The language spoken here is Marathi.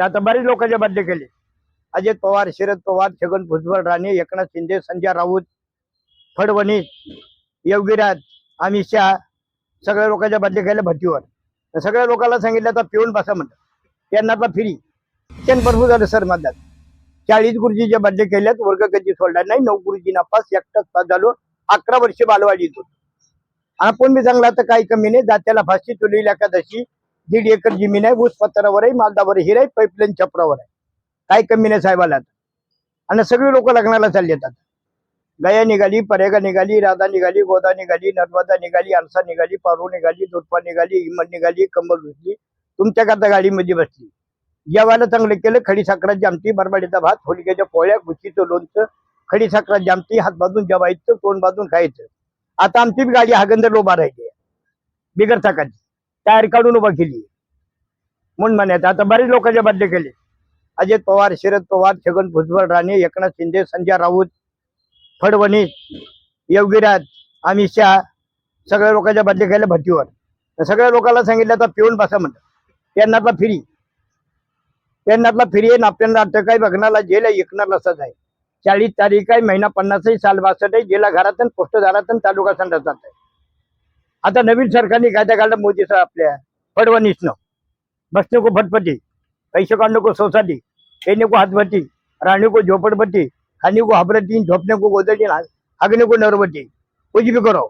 आहेत आता बरेच लोकांचे बदले केले. अजित पवार शरद पवार छगन भुजबळ राणे एकनाथ शिंदे संजय राऊत फडणवीस योगीराज अमित शहा सगळ्या लोकांच्या बदले केले भट्टीवर. सगळ्या लोकांना सांगितलं आता पिऊन बसा म्हणतात त्यांना आता फ्री. शिक्षण भरपूर झालं सर म्हणतात चाळीस गुरुजीचे बदले केल्यात वर्ग कधी सोडला नाही. नऊ गुरुजी नापास एकटाच पास झालो. अकरा वर्ष बालवाडीत होतो. आपण बी चांगला तर काही कमी नाही. जात्याला फाशी तुली एकादशी दीड एकर जमीन आहे ऊस पत्रावर आहे मालदावर हिर आहे पाईपलाईन छपरावर आहे. काही कमी नाही साहेबाला आणि सगळी लोक लग्नाला चालली येतात गया निघाली परेगा निघाली राधा निघाली गोदा निघाली नर्मदा निघाली आरसा निघाली पारू निघाली दुर्पा निघाली हिमत निघाली कंबल घुसली तुमच्याकरता गाडीमध्ये बसली. जेवायला चांगलं केलं खडी साखराची आमटी बरबाडीचा भात होलिकेच्या पोळ्या गुच्चीचं लोणचं खडी साखराची आमटी हात बाजून जेवायचं तोंड बाजून खायचं. आता आमची गाडी हागंदर लोबा राहिली बिगर चाकाची तयार काढून उभा केली. म्हणून म्हणायचं आता बरेच लोकांचे बदले केले. अजित पवार शरद पवार छगन भुजबळ राणे एकनाथ शिंदे संजय राऊत फडणवीस योगीराज अमित शहा सगळ्या लोकांच्या बदले केले भट्टीवर. सगळ्या लोकांना सांगितलं आता पिऊन बसा म्हणतात त्यांनातला फिरी. फ्री त्यांना फ्री आहे नाप्यांना आता काय बघण्याला जेल आहे लसाच सज आहे. चाळीस तारीख आहे महिना पन्नासही साल बासष्ट आहे गेला घरातून पोस्टदारातून तालुका संडासात आहे. आता नवीन सरकारने कायदा काढला मोदी साहेब आपल्या फडवणीसनं बस नको फटफटी पैसे काढ नको सोसायटी हे नको हातभट्टी राहणे को झोपडपट्टी खाने को हाबरती झोपने को गोदडी हागने को नरबट्टी कुछ भी करो.